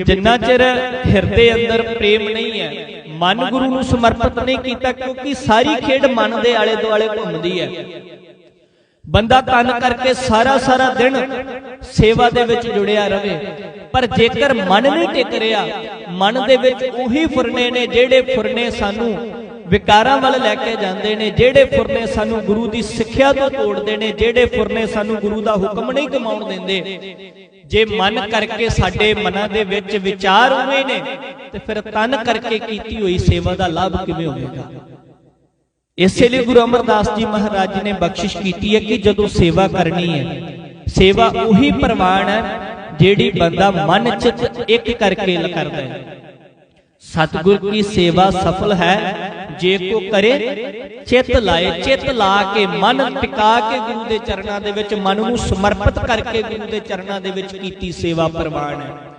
ਜਿੰਨਾ ਚਿਰ ਹਿਰਦੇ ਅੰਦਰ ਪ੍ਰੇਮ ਨਹੀਂ ਹੈ, ਮਨ ਗੁਰੂ ਨੂੰ ਸਮਰਪਿਤ ਨਹੀਂ ਕੀਤਾ, ਕਿਉਂਕਿ ਸਾਰੀ ਖੇਡ ਮਨ ਦੇ ਆਲੇ ਦੁਆਲੇ ਘੁੰਮਦੀ ਹੈ। ਬੰਦਾ ਤਨ ਕਰਕੇ ਸਾਰਾ ਸਾਰਾ ਦਿਨ ਸੇਵਾ ਦੇ ਵਿੱਚ ਜੁੜਿਆ ਰਹੇ ਪਰ ਜੇਕਰ ਮਨ ਨਹੀਂ ਟਿਕ ਰਿਹਾ, ਮਨ ਦੇ ਵਿੱਚ ਉਹੀ ਫੁਰਨੇ ਨੇ ਜਿਹੜੇ ਫੁਰਨੇ ਸਾਨੂੰ ਵਿਕਾਰਾਂ ਵੱਲ ਲੈ ਕੇ ਜਾਂਦੇ ਨੇ, ਜਿਹੜੇ ਫੁਰਨੇ ਸਾਨੂੰ ਗੁਰੂ ਦੀ ਸਿੱਖਿਆ ਤੋਂ ਤੋੜਦੇ ਨੇ, ਜਿਹੜੇ ਫੁਰਨੇ ਸਾਨੂੰ ਗੁਰੂ ਦਾ ਹੁਕਮ ਨਹੀਂ ਕਮਾਉਣ ਦਿੰਦੇ। ਜੇ ਮਨ ਕਰਕੇ ਸਾਡੇ ਮਨਾਂ ਦੇ ਵਿੱਚ ਵਿਚਾਰ ਉਵੇਂ ਨੇ, ਤੇ ਫਿਰ ਤਨ ਕਰਕੇ ਕੀਤੀ ਹੋਈ ਸੇਵਾ ਦਾ ਲਾਭ ਕਿਵੇਂ ਹੋਵੇਗਾ? ਇਸੇ ਲਈ ਗੁਰੂ ਅਮਰਦਾਸ ਜੀ ਮਹਾਰਾਜ ਨੇ ਬਖਸ਼ਿਸ਼ ਕੀਤੀ ਹੈ ਕਿ ਜਦੋਂ ਸੇਵਾ ਕਰਨੀ ਹੈ, ਸੇਵਾ ਉਹੀ ਪ੍ਰਵਾਨ ਹੈ ਜਿਹੜੀ ਬੰਦਾ ਮਨ ਚਿਤ ਇੱਕ ਕਰਕੇ ਕਰਦਾ ਹੈ। ਸਤਿਗੁਰ ਕੀ ਸੇਵਾ ਸਫਲ ਹੈ? ਜੇ ਕੋ ਕਰੇ, ਚਿੱਤ ਲਾਏ, ਚਿੱਤ ਲਾ ਕੇ, ਮਨ ਟਿਕਾ ਕੇ ਗੁਰੂ ਦੇ ਚਰਨਾਂ ਦੇ ਵਿੱਚ, ਮਨ ਨੂੰ ਸਮਰਪਿਤ ਕਰਕੇ ਗੁਰੂ ਦੇ ਚਰਨਾਂ ਦੇ ਵਿੱਚ ਕੀਤੀ ਸੇਵਾ ਪ੍ਰਵਾਨ ਹੈ।